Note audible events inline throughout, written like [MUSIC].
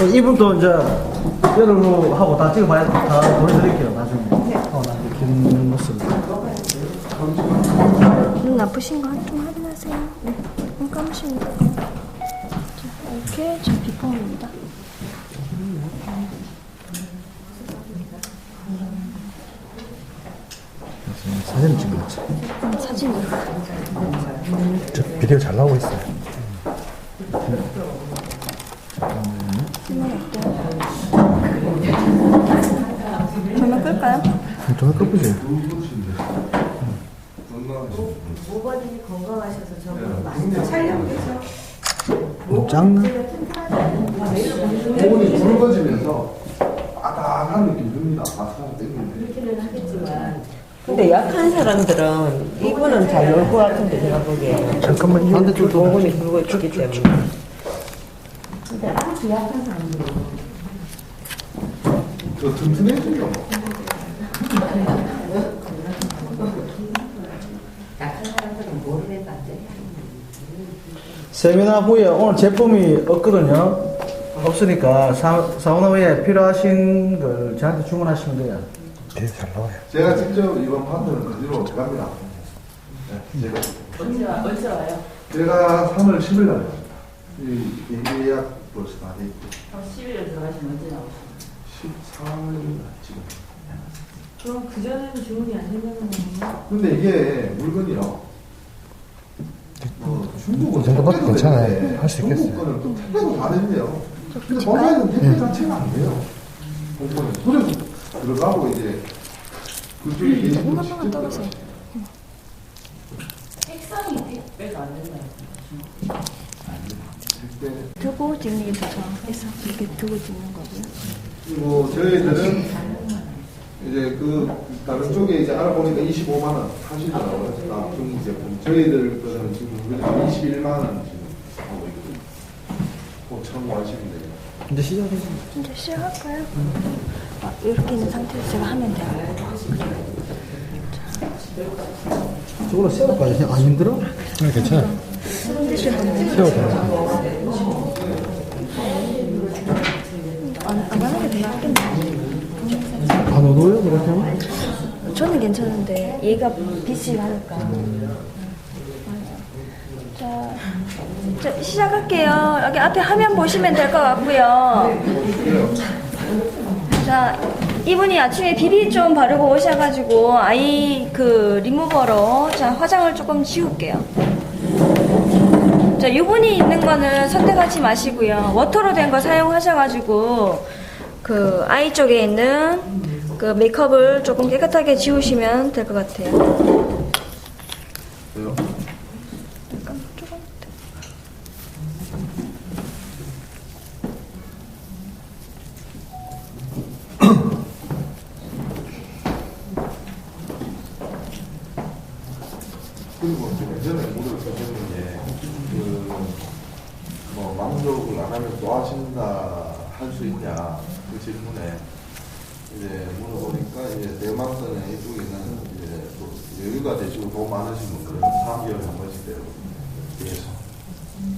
어, 이분도 이제 뼈로 하고 다 찍어봐야 다 보여드릴게요 나중에. 어, 나중에 긴 모습. 눈 아프신 거좀 확인하세요. 네, 눈 감으시면 돼요. 자, 이렇게 제 비포입니다. 사진 찍는 거지. 음. 저 비디오 잘 나오고 있어요. film을 할게요. 끌까요? 좀 예쁘지? 모버님이 건강하셔서 저거 많이 촬영해서 작나? 부분이 굵어지면서 바닥한 느낌 듭니다. 그렇게는 하겠지만 근데 약한 사람들은 이분은 잘놀 것 같은데 제가 보기에 잠깐만, 이거 반대쪽 동공이 굵어 있기 때문에 근데 아주 약한 사람들은 그 튼튼해지죠. 세미나 후에 오늘 제품이 없거든요. 없으니까 사, 사우나 후에 필요하신 걸 저한테 주문하시면 돼요. 되게 잘 나와요. 제가 직접 이번 판도는 그대로 갑니다. 네, 제가 언제 와, 언제 와요? 제가 3월 10일 날 갑니다. 이이 예약 벌써 다 돼 있고 11일 들어가시면 언제 나오시나요? 14일 지금. 그럼 그전에는 주문이 안 된다는? 근데 이게 물건이요. 뭐 중국은 이 정도밖에 택배도 괜찮아요. 되는데 할수 있겠어요. 중국 거는 또 택배도 다 된대요. 근데 거기에는 택배 자체가 안 돼요. 공권은 그래서 들어가고 이제 그쪽에 계신 분 직접 떠보세요. 색상이 택배가 안 된다는 거죠? 택배 두고 찍는 게 좋죠. 그래서 이렇게 두고 찍는 거고요. 그리고 저희들은 이제 그 다른 쪽에 이제 알아보니까 25만 원 하시더라고요. 아, 중국 제품. 저희들 거는 지금 그래도 21만 원 지금 하고 있거든요. 꼭 참고하시면 돼요. 이제 시작해서. 이제 시작할까요? 아, 이렇게 있는 상태에서 제가 하면 돼요. 저걸로 세워까지 안 힘들어? 네, 괜찮아요. 세워도 안, 안 하는 게더 낫겠네 요. 안 어두워요, 그렇게 하면? 저는 괜찮은데 얘가 빛이 나니까. 자, 자, 시작할게요. 여기 앞에 화면 보시면 될 것 같고요. 자, 이분이 아침에 비비 좀 바르고 오셔가지고 아이 그 리무버로 자 화장을 조금 지울게요. 자, 유분이 있는 거는 선택하지 마시고요. 워터로 된 거 사용하셔가지고 그 아이 쪽에 있는 그 메이크업을 조금 깨끗하게 지우시면 될 것 같아요. 잠깐 조금. 그리고 좀 예전에 물을 써줬는데 그뭐 만족을 안 하면 또 하신다 할 수 있냐 그 질문에 이제 물어보니까 이제 대망선에 이쪽에는 이제 또 여유가 되시고 돈 많으신 분들은 3개월에 한 번씩 되고 계속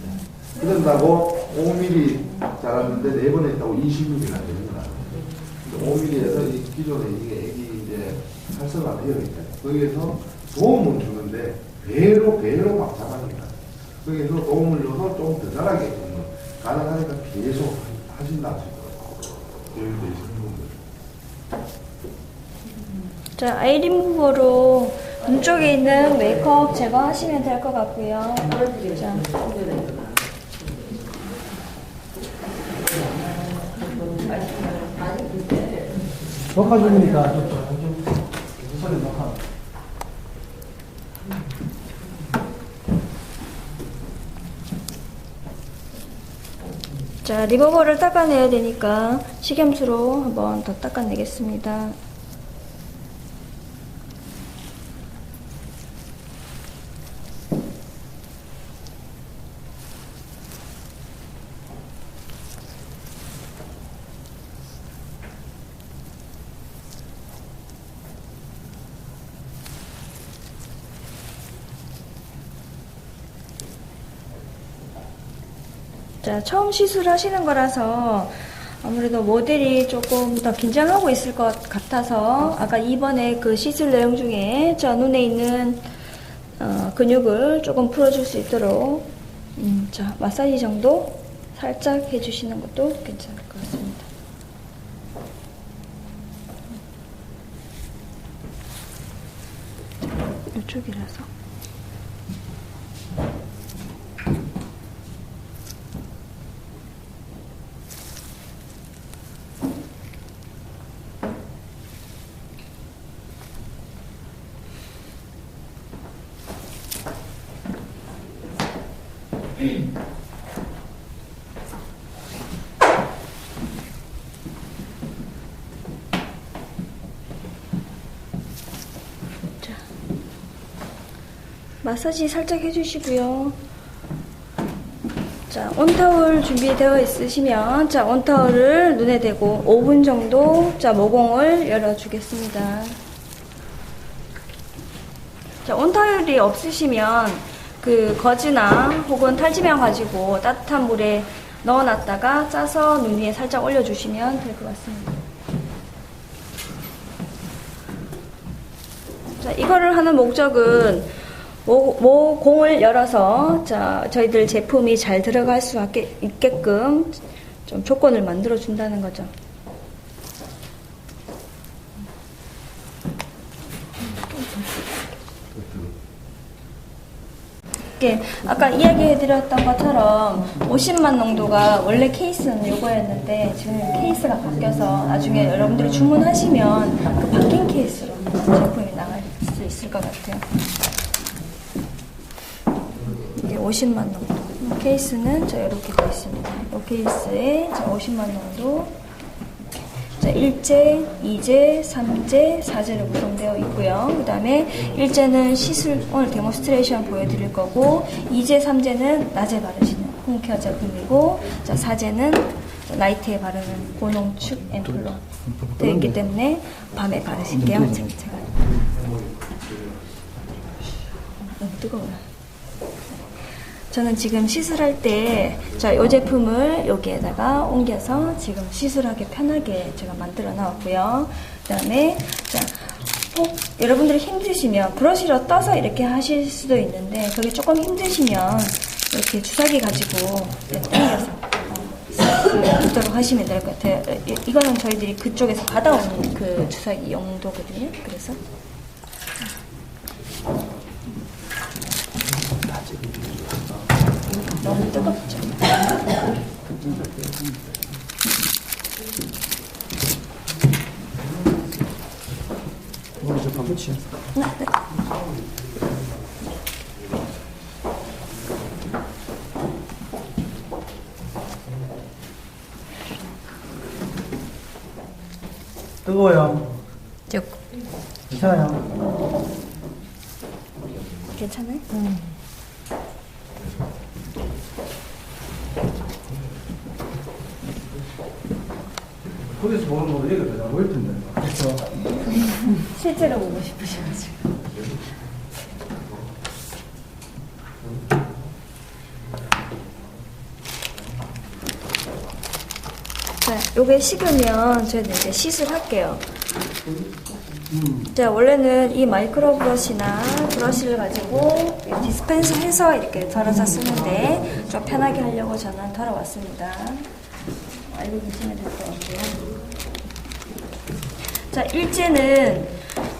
네. 그런다고 5mm 자랐는데 네번 했다고 20mm가 되는 건 아니에요. 5mm에서 이 기존에 이게 애기 이제 활성화 되어 있잖아요. 거기에서 도움을 주는데 배로 배로 막 자라니까. 거기에서 도움을 줘서 좀 더 자라게 되면 가능하니까 계속 하신다 하시더라고요. 되시는 분들. 자, 아이 리무버로 눈 쪽에 있는 메이크업 제거하시면 될 것 같고요. 자, 녹화 중이니까 좀, 좀, 좀 소리 녹화. 자, 리무버를 닦아내야 되니까 식염수로 한번 더 닦아내겠습니다. 자, 처음 시술하시는 거라서 아무래도 모델이 조금 더 긴장하고 있을 것 같아서 아까 이번에 그 시술 내용 중에 저 눈에 있는 어, 근육을 조금 풀어줄 수 있도록 음, 자 마사지 정도 살짝 해주시는 것도 괜찮을 것 같습니다. 이쪽이라서. 마사지 살짝 해주시고요. 자, 온타올 준비되어 있으시면, 자, 온타올을 눈에 대고 5분 정도, 자, 모공을 열어주겠습니다. 자, 온타올이 없으시면, 그, 거즈나 혹은 탈지명 가지고 따뜻한 물에 넣어놨다가 짜서 눈 위에 살짝 올려주시면 될 것 같습니다. 자, 이거를 하는 목적은 모, 모 공을 열어서 자, 저희들 제품이 잘 들어갈 수 있게, 있게끔 좀 조건을 만들어 준다는 거죠. 이렇게 아까 이야기해드렸던 것처럼 50만 농도가 원래 케이스는 요거였는데 지금 케이스가 바뀌어서 나중에 여러분들이 주문하시면 그 바뀐 케이스로 제품이 나갈 수 있을 것 같아요. 이게 50만 농도. 케이스는 저 이렇게 되어 있습니다. 이 케이스에 자 50만 농도 자, 1제, 2제, 3제, 4제로 구성되어 있고요. 그 다음에 1제는 시술, 오늘 데모스트레이션 보여드릴 거고, 2제, 3제는 낮에 바르시는 홈케어 제품이고, 자, 4제는 나이트에 바르는 고농축 앰플로 되어 있기 때문에 밤에 바르실게요. 제가. 제가. 너무 뜨거워요. 저는 지금 시술할 때, 자, 이 제품을 여기에다가 옮겨서 지금 시술하기 편하게 제가 만들어 놨고요. 그 다음에, 자, 꼭 여러분들이 힘드시면 브러쉬로 떠서 이렇게 하실 수도 있는데, 그게 조금 힘드시면 이렇게 주사기 가지고 당겨서 어, 있도록 하시면 될 것 같아요. 이, 이거는 저희들이 그쪽에서 받아오는 그 주사기 용도거든요. 그래서. 너무 뜨겁죠. 오늘 저 바쁘지? 네, 네. 뜨거워요. 조금. 괜찮아요. 괜찮아요? 거기서 보는 거보다 여기가 더 보일 텐데. 그렇죠? 싶으셔가지고. 자, 요게 식으면 저희는 이제 시술 할게요. 자, 원래는 이 마이크로 브러쉬나 브러쉬를 가지고 디스펜서 해서 이렇게 덜어서 쓰는데 좀 편하게 하려고 저는 덜어왔습니다. 알고 계시면 될 것 같고요. 자, 일제는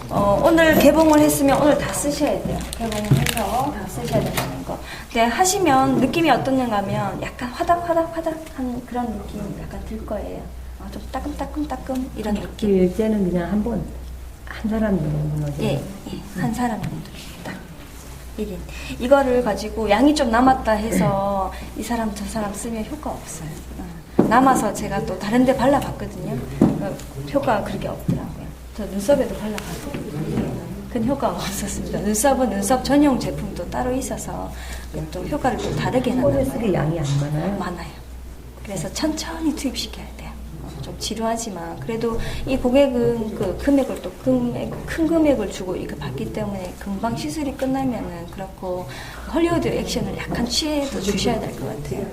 어, 오늘 개봉을 했으면 오늘 다 쓰셔야 돼요. 개봉을 해서 다 쓰셔야 된다는 거. 근데 하시면 느낌이 어떠냐가 하면 약간 화닥화닥화닥한 그런 느낌 약간 들 거예요. 어, 좀 따끔따끔따끔 이런 그 느낌. 일제는 그냥 한 번, 한 사람 정도는 예, 예, 한 사람 정도. 딱. 1인. 이거를 가지고 양이 좀 남았다 해서 이 사람 저 사람 쓰면 효과 없어요. 어. 남아서 제가 또 다른 데 발라봤거든요. 어, 효과가 그렇게 없더라고요. 저 눈썹에도 발라봤거든요. 큰 효과가 없었습니다. 눈썹은 눈썹 전용 제품도 따로 있어서 또 효과를 좀 다르게. 쓰기 양이 안 많아요. 많아요. 그래서 천천히 투입시켜야 돼요. 어, 좀 지루하지만 그래도 이 고객은 그 금액을 또 금액, 큰 금액을 주고 이거 받기 때문에 금방 시술이 끝나면은 그렇고 헐리우드 액션을 약간 취해도 주셔야 될 것 같아요.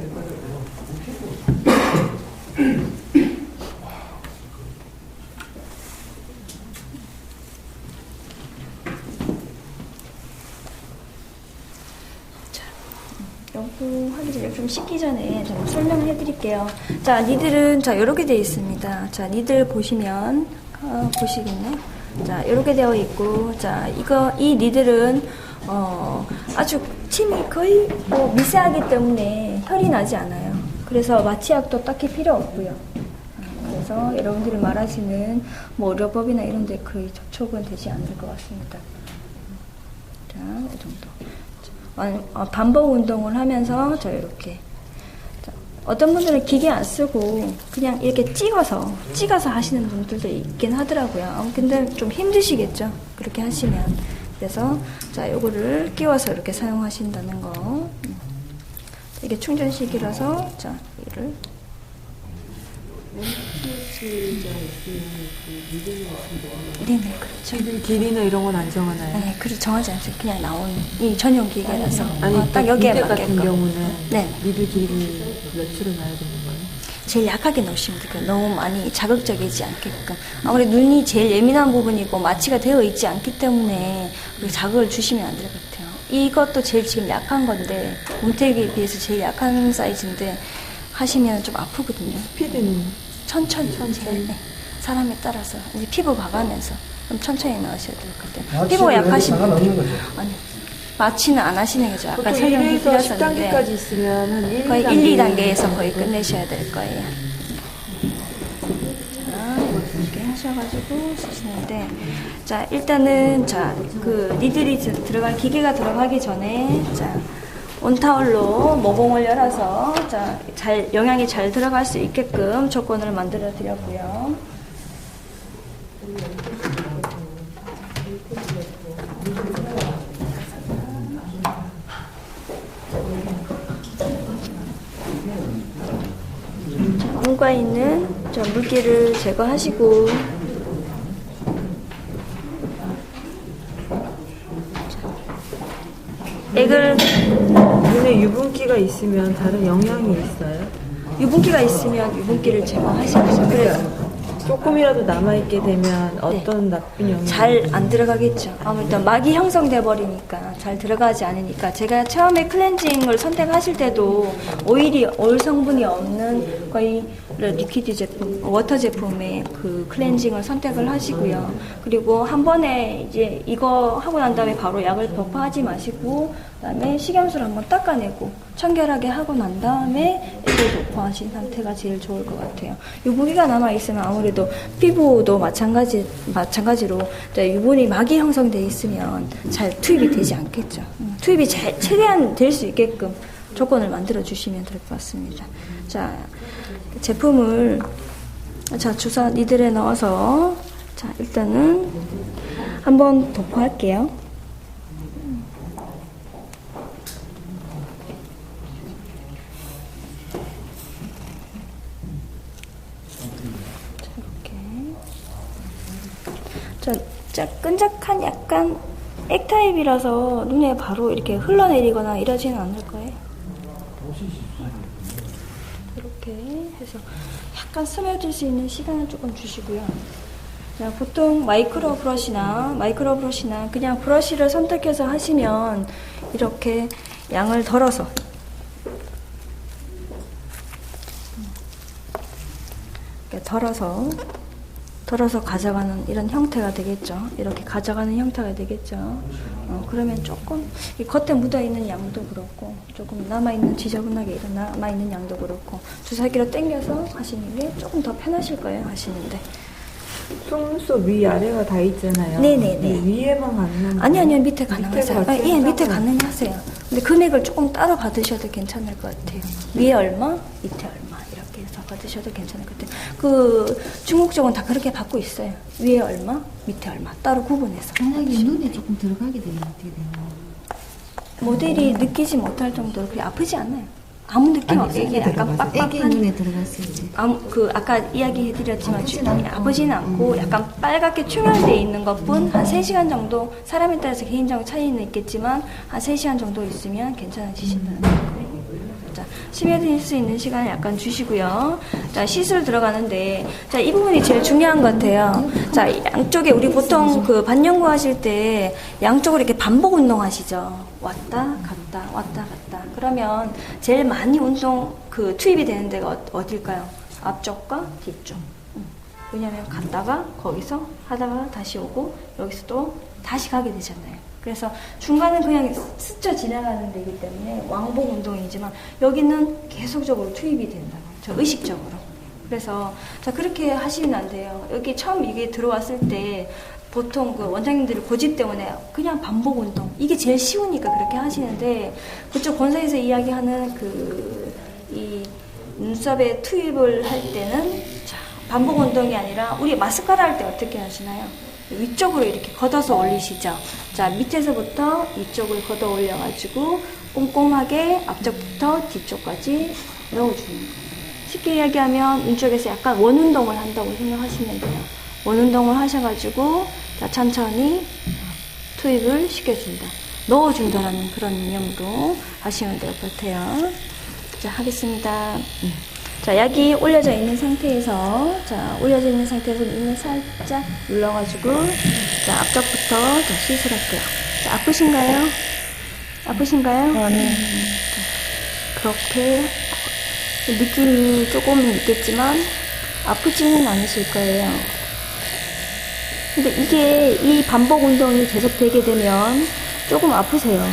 좀 씻기 전에 좀 설명해 드릴게요. 자, 니들은 자, 이렇게 되어 있습니다. 자, 니들 보시면, 어, 보시겠네? 자, 이렇게 되어 있고, 자, 이거, 이 니들은, 어, 아주 침이 거의 뭐 미세하기 때문에 혈이 나지 않아요. 그래서 마취약도 딱히 필요 없고요. 어, 그래서 여러분들이 말하시는 뭐 의료법이나 이런 데 거의 접촉은 되지 않을 것 같습니다. 자, 이 정도. 완- 어, 반복 운동을 하면서 저 이렇게 자, 어떤 분들은 기계 안 쓰고 그냥 이렇게 찍어서 찍어서 하시는 분들도 있긴 하더라고요. 어, 근데 좀 힘드시겠죠. 그렇게 하시면 그래서 자 요거를 끼워서 이렇게 사용하신다는 거. 음. 이게 충전식이라서 자 이를 네네 그렇죠. 지들 길이나 이런 건 안 정하나요? 네, 그리 정하지 않죠. 그냥 나온 이 전용 기계라서 아니 어, 딱 여기에 미들 같은 맞게끔. 경우는 네. 미들 길이 몇으로 놔야 되는 거예요? 제일 약하게 넣으시면 돼요. 너무 많이 자극적이지 않게끔. 아무래도 눈이 제일 예민한 부분이고 마취가 되어 있지 않기 때문에 자극을 주시면 안 될 것 같아요. 이것도 제일 지금 약한 건데 움태기에 비해서 제일 약한 사이즈인데 하시면 좀 아프거든요. 피드는 천천히 천천히 네. 사람에 따라서 이제 피부 봐가면서 좀 천천히 넣으셔야 될 것 같아요. 피부가 약하신 거죠. 아니 마취는 안 하시는 거죠. 아까 보통 설명해 1에서 10단계까지 드렸었는데 있으면 한 1, 거의 1, 2단계에서 거의 끝내셔야 될 거예요. 자, 이렇게 하셔가지고 쓰시는데 자 일단은 자그 니들이 들- 들어갈 기계가 들어가기 전에 자 온타올로 모공을 열어서 자 잘 영양이 잘 들어갈 수 있게끔 조건을 만들어 드렸고요. 문과 있는 저 물기를 제거하시고 액을 눈에 유분기가 있으면 다른 영향이 있어요? 유분기가 있으면 유분기를 제거하셔야죠. 그래서 조금이라도 남아있게 되면 어떤 나쁜 영향이 잘안 들어가겠죠. 아무래도 막이 형성돼 버리니까 잘 들어가지 않으니까 제가 처음에 클렌징을 선택하실 때도 오일이 오일 성분이 없는 거의 리퀴드 제품, 워터 제품의 그 클렌징을 선택을 하시고요. 그리고 한 번에 이제 이거 하고 난 다음에 바로 약을 버퍼하지 마시고 그다음에 식염수를 한번 닦아내고 청결하게 하고 난 다음에 액을 도포하신 상태가 제일 좋을 것 같아요. 유분기가 남아 있으면 아무래도 피부도 마찬가지 마찬가지로 유분이 막이 형성돼 있으면 잘 투입이 되지 않겠죠. 음, 투입이 잘, 최대한 될 수 있게끔 조건을 만들어 주시면 될 것 같습니다. 자 제품을 자 주사 니들에 넣어서 자 일단은 한번 도포할게요. 이렇게. 자, 자, 끈적한 약간 액 타입이라서 눈에 바로 이렇게 흘러내리거나 이러지는 않을 거예요. 이렇게 해서 약간 스며들 수 있는 시간을 조금 주시고요. 자, 보통 마이크로 브러시나 마이크로 브러시나 그냥 브러쉬를 선택해서 하시면 이렇게 양을 덜어서 덜어서 덜어서 가져가는 이런 형태가 되겠죠. 이렇게 가져가는 형태가 되겠죠. 어, 그러면 조금 이 겉에 묻어 있는 양도 그렇고 조금 남아 있는 지저분하게 이런 남아 있는 양도 그렇고 주사기로 당겨서 하시는 게 조금 더 편하실 거예요. 하시는데 속눈썹 위 아래가 다 있잖아요. 네네네. 이 위에만 가능한 아니 아니요 밑에 가능하세요. 아, 예 밑에. 가능하세요. 근데 금액을 조금 따로 받으셔도 괜찮을 것 같아요. 위에 얼마, 밑에 얼마 받으셔도 괜찮을 것 같아요. 그 중국 쪽은 다 그렇게 받고 있어요. 위에 얼마, 밑에 얼마 따로 구분해서. 만약에 눈에 조금 들어가게 되면 어떻게 되나요? 모델이 느끼지 못할 정도로 그게 아프지 않아요. 아무 느낌 없어요. 이게 약간 빡빡한 눈에 들어갔을 때 아무 그 아까 이야기해드렸지만 아프진 주둥이 않고. 아프진 않고 약간 빨갛게 충혈돼 있는 것뿐 한 3시간 정도 사람에 따라서 개인적 차이는 있겠지만 한 3시간 정도 있으면 괜찮아지신다는 거 스며들 수 있는 시간을 약간 주시고요. 자, 시술 들어가는데 자, 이 부분이 제일 중요한 것 같아요. 자, 양쪽에 우리 보통 그 반영구 하실 때 양쪽으로 이렇게 반복 운동하시죠. 왔다 갔다 왔다 갔다 그러면 제일 많이 운동 그 투입이 되는 데가 어- 어딜까요? 앞쪽과 뒤쪽. 음. 왜냐면 갔다가 거기서 하다가 다시 오고 여기서 또 다시 가게 되잖아요. 그래서 중간은 그냥 스쳐 지나가는 데이기 때문에 왕복 운동이지만 여기는 계속적으로 투입이 된다. 저 의식적으로. 그래서 자 그렇게 하시면 안 돼요. 여기 처음 이게 들어왔을 때 보통 그 원장님들이 고집 때문에 그냥 반복 운동 이게 제일 쉬우니까 그렇게 하시는데 그쪽 본사에서 이야기하는 그 이 눈썹에 투입을 할 때는 자, 반복 운동이 아니라 우리 마스카라 할 때 어떻게 하시나요? 위쪽으로 이렇게 걷어서 올리시죠. 자 밑에서부터 위쪽을 걷어 올려가지고 꼼꼼하게 앞쪽부터 뒤쪽까지 넣어주는 거예요. 쉽게 이야기하면 왼쪽에서 약간 원운동을 한다고 생각하시면 돼요. 원운동을 하셔가지고 자, 천천히 투입을 시켜준다. 넣어준다라는 그런 개념으로 하시면 될 것 같아요. 자, 하겠습니다. 음. 자, 약이 올려져 있는 상태에서, 자, 올려져 있는 상태에서 눈을 살짝 눌러가지고, 자, 앞쪽부터 자, 시술할게요. 자, 아프신가요? 아프신가요? 네. 그렇게 느낌이 조금 있겠지만 아프지는 않으실 거예요. 근데 이게 이 반복 운동이 계속 되게 되면 조금 아프세요.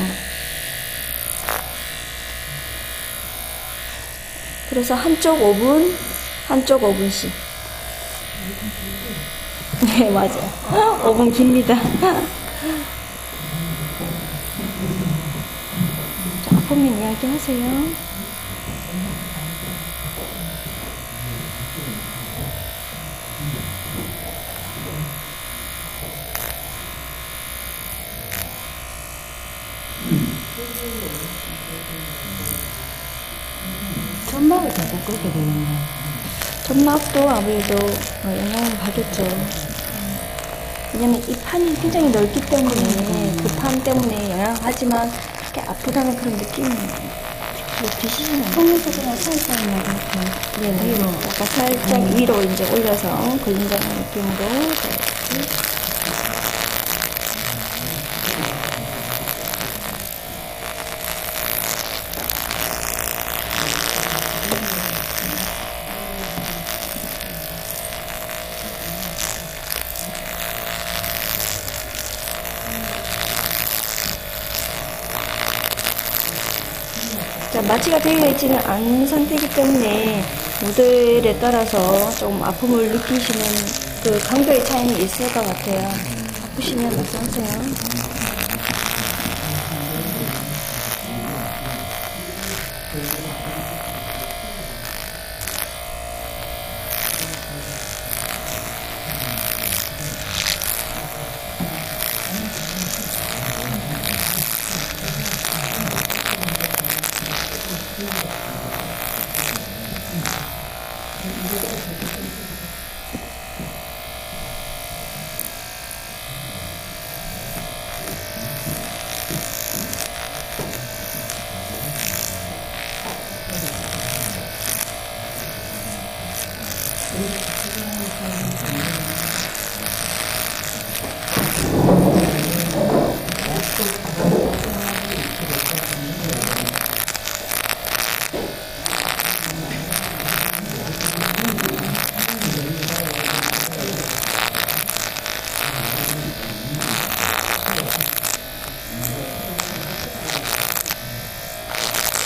그래서 한쪽 5분, 한쪽 5분씩. 네, 맞아요. 5분 깁니다. 자, 아프면 이야기하세요. 천막을 자꾸 끄게 되는 거. 점막도 아무래도 어, 영향을 받겠죠. 왜냐면 이 판이 굉장히 넓기 때문에 그 판 때문에 영향을 하지만 이렇게 아프다는 그런 느낌이 않아요. 속에서 그냥 살살 이렇게 네, 위로. 약간 살짝 위로 이제 올려서 걸린다는 느낌으로. 네. 자, 있지는 않은 상태이기 때문에 모델에 따라서 좀 아픔을 느끼시는 그 강도의 차이는 있을 것 같아요. 아프시면 말씀하세요.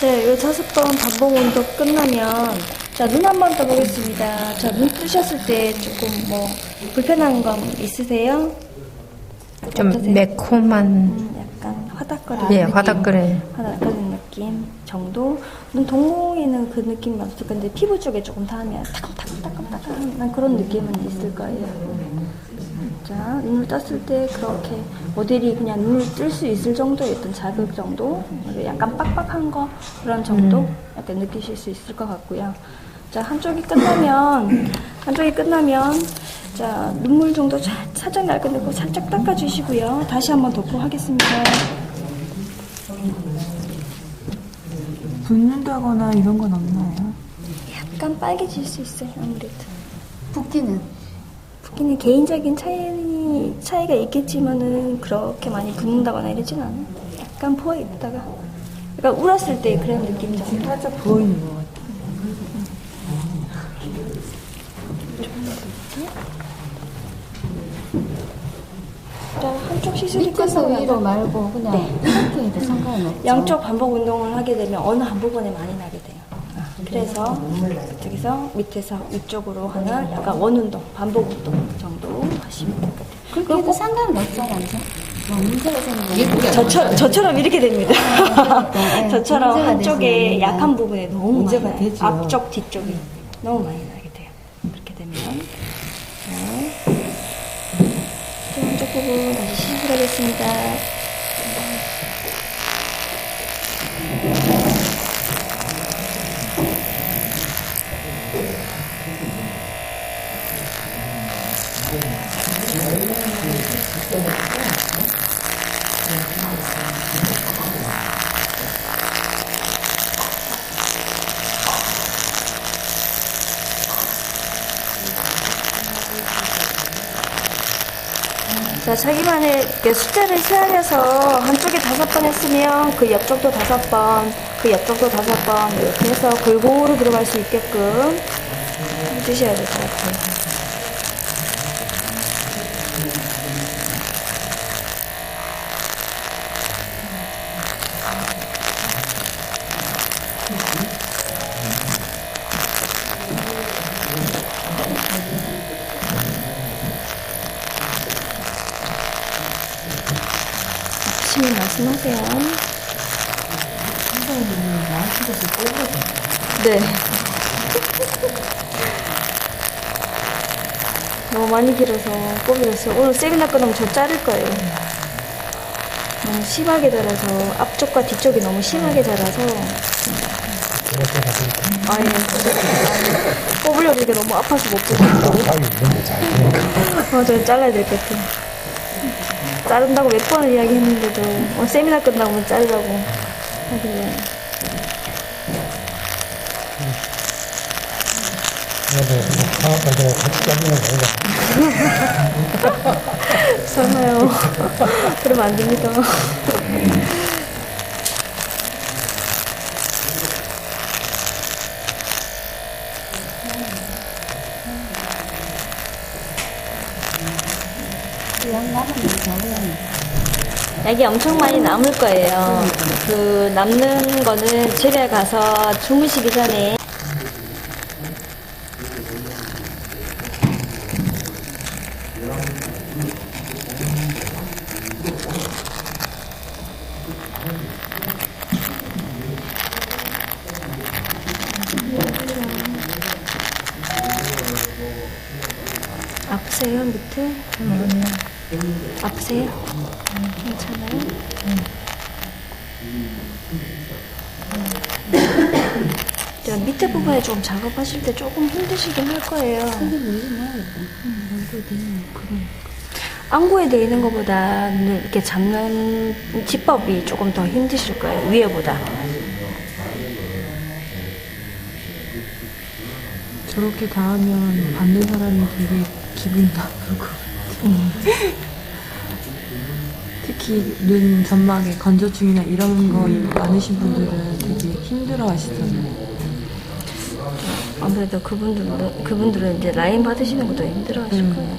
네, 요 다섯 번 반복 운동 끝나면 자, 눈 한번떠 보겠습니다. 자, 눈 뜨셨을 때 조금 뭐 불편한 건 있으세요? 좀 어떠세요? 매콤한 음, 약간 화닥거리는 예 느낌. 화닥거려요. 화닥거리는 느낌 정도. 눈 동공에는 그 느낌이 없을 건데 피부 쪽에 조금 닿으면 따끔따끔따끔따끔한 그런 느낌은 있을 거예요. 자, 눈을 떴을 때 그렇게 모델이 그냥 눈을 뜰 수 있을 정도의 어떤 자극 정도, 약간 빡빡한 거 그런 정도 약간 느끼실 수 있을 것 같고요. 자, 한쪽이 끝나면 한쪽이 끝나면 자 눈물 정도 자- 살짝 날 건데 그 살짝 닦아주시고요. 다시 한번 도포하겠습니다. 붓는다거나 이런 건 없나요? 약간 빨개질 수 있어요. 아무래도. 붓기는 붓기는 개인적인 차이, 차이가 있겠지만은 그렇게 많이 붓는다거나 이러진 않아요. 약간 부어 있다가 그러니까 울었을 때 그런 느낌이죠. 살짝 부어 있는 것 같아. 자, 한쪽 시술이 끝나고 위로 말고 그냥 네. 이렇게 해도 상관없죠. 양쪽 반복 운동을 하게 되면 어느 한 부분에 많이 나게 돼요. 그래서 저기서 밑에서 위쪽으로 하는 약간 원 운동, 반복 운동 정도 하시면 될 것 같아요. 그렇게 해도 상관은 없잖아요. 뭐 문제가 생기면 저처, 저처럼 이렇게 됩니다. 네, [LAUGHS] 저처럼 문제가 한쪽에 되시는 약한 부분에 너무 문제가 많이 나요. 되죠. 앞쪽, 뒤쪽이 너무 많이 나게 돼요. 그렇게 되면 자, 또 한쪽 부분 다시 시술하겠습니다. 자, 자기만의 숫자를 세알려서 한쪽에 다섯 번 했으면 그 옆쪽도 다섯 번, 그 옆쪽도 다섯 번 이렇게 해서 골고루 들어갈 수 있게끔 해주셔야 될 것 같아요. 아 말씀하세요. 네. [LAUGHS] 너무 많이 길어서 꼽이었어요. 오늘 세미나 끝나면 저 자를 거예요. 너무 심하게 자라서 앞쪽과 뒤쪽이 너무 심하게 자라서 아니 뽑으려고 이게 너무 아파서 못 뽑고 맞아요 잘라야 될 것 같아요 자른다고 몇 번을 이야기했는데도 오늘 세미나 끝나고 자르라고 하길래. [LAUGHS] 설마요. [LAUGHS] 그러면 안 됩니다 양 남은 경우는 약이 엄청 많이 남을 거예요. 그 남는 거는 집에 가서 주무시기 전에 아프세요 밑에? 아프세요? 괜찮아요? 자, 밑에 부분에 좀 작업하실 때 조금 힘드시긴 할 거예요. 안구에 돼 있는 것보다는 이렇게 잡는 지법이 조금 더 힘드실 거예요. 위에보다. 저렇게 닿으면 받는 사람이 되게 기분이 나쁠 것 같아요. 특히 눈 점막에 건조증이나 이런 거 많으신 분들은 되게 힘들어 하시잖아요. 아무래도 그분들은, 그분들은 이제 라인 받으시는 것도 힘들어 하실 거예요.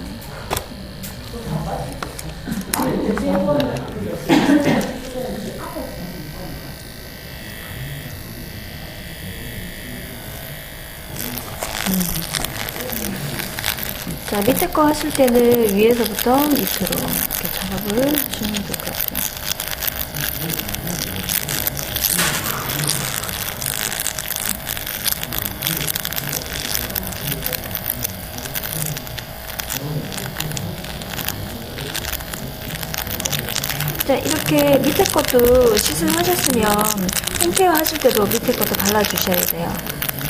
자, 밑에 거 하실 때는 위에서부터 밑으로 이렇게 작업을 해주시면 될 것 같아요. 자, 이렇게 밑에 것도 시술하셨으면 홈케어 하실 때도 밑에 것도 발라주셔야 돼요.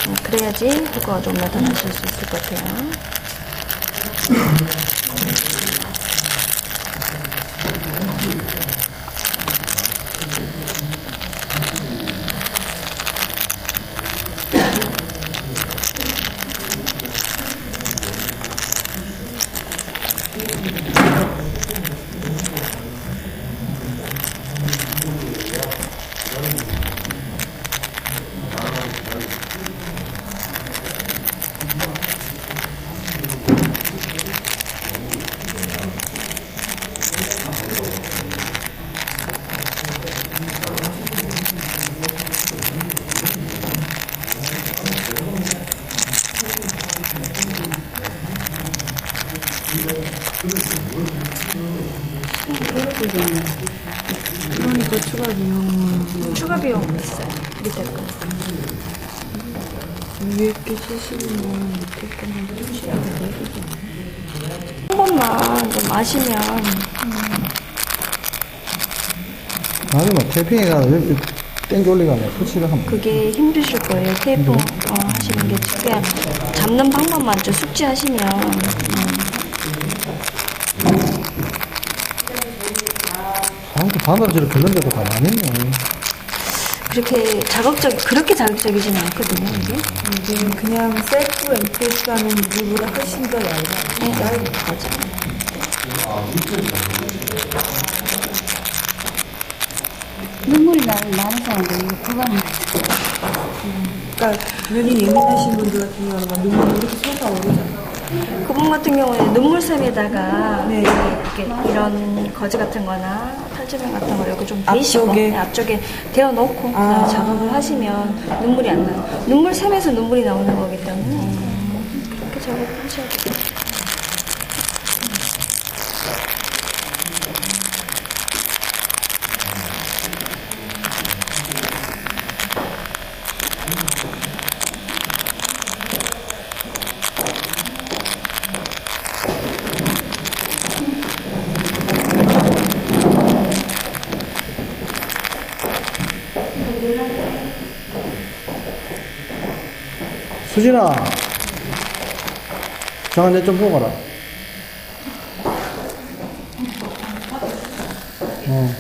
음, 그래야지 효과가 좀 나타나실 수 있을 것 같아요. 밑에 거만 쓰시면 되죠. 한 번만 좀 마시면 아니 뭐 태핑이가 땡겨 올리가면 붙이를 하면 그게 힘드실 거예요. 테이프. 어, 하시는 게 그냥 잡는 방법만 좀 숙지하시면. 음, 아무튼 반감지를 긁는 데도 가만히 있네 그렇게 자극적 그렇게 자극적이지는 않거든요. 이게. 이게 그냥 셀프 엠프레스 하는 이유보다 훨씬 더 얇아요. 네, 맞아. 눈물이 나는 많은 사람들 이거 그거는 그러니까 눈이 예민하신 분들 같은 경우는 막 눈물이 이렇게 솟아 오르잖아요. 그분 같은 경우에는 눈물샘에다가 이렇게 이런 거즈 같은 거나 탈주병 같은 거 이렇게 좀 앞쪽에? 네, 앞쪽에 대어 놓고 아. 작업을 하시면 눈물이 안 나요. 눈물 샘에서 눈물이 나오는 거기 때문에 그렇게 작업을 하셔야 돼요. 수진아 잠깐 내좀 보고 가라 어.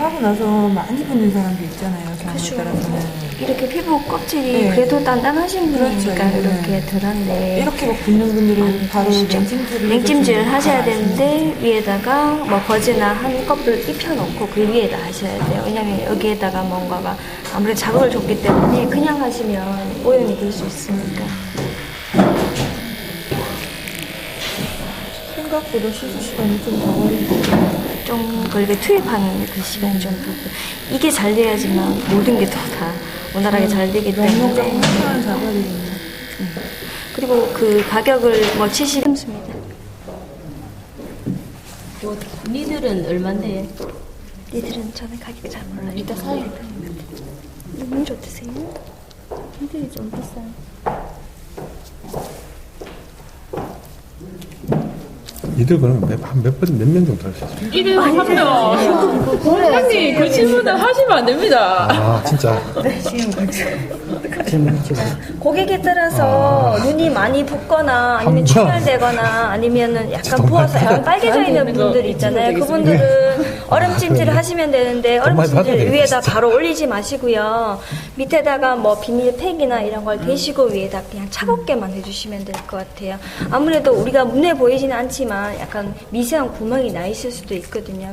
하고 나서 많이 붓는 사람도 있잖아요. 경우에 그렇죠. 따라서는. 이렇게 피부 껍질이 네. 그래도 단단하신 분이니까 그렇죠. 이렇게 네. 덜한데 이렇게 막 붓는 분들은 바로 그러시죠. 냉찜질을 냉찜질 해서 하셔야 다 아시는 되는데 위에다가 뭐 거즈나 한 껍을 입혀놓고 그 위에다 하셔야 돼요. 왜냐면 여기에다가 뭔가가 아무래도 자극을 줬기 때문에 그냥 하시면 오염이 될 수 있으니까. 생각보다 시술 시간이 좀더 걸리고 좀 걸리게 투입하는 그 시간이 좀 그렇고 이게 잘 돼야지만 모든 게또다 원활하게 잘 되기 때문에 작업이거든요. 그리고 그 가격을 뭐 70 습니다 니들은 얼만데? 니들은 저는 가격 잘 몰라요. 일단 사요. 눈물 어떠세요? 니들이 좀 비싸. 이들 그러면 몇몇 번몇명 정도 할 수 있어요? 일일 한 명. 원장님 그 질문을 하시면 안 됩니다. 아 진짜 고객에 따라서 눈이 많이 붓거나 아니면. 충혈되거나 아니면은 약간 돈 부어서 약간 빨개져 있는 분들 있잖아요. 거 그분들은 얼음 찜질을 하시면 되는데 돈 많이 받아야 얼음 찜질 되겠다, 위에다. 바로 올리지 마시고요. 밑에다가 뭐 비닐팩이나 이런 걸 대시고 위에다 그냥 차갑게만 해주시면 될 것 같아요. 아무래도 우리가 눈에 보이지는 않지만 약간 미세한 구멍이 나 있을 수도 있거든요.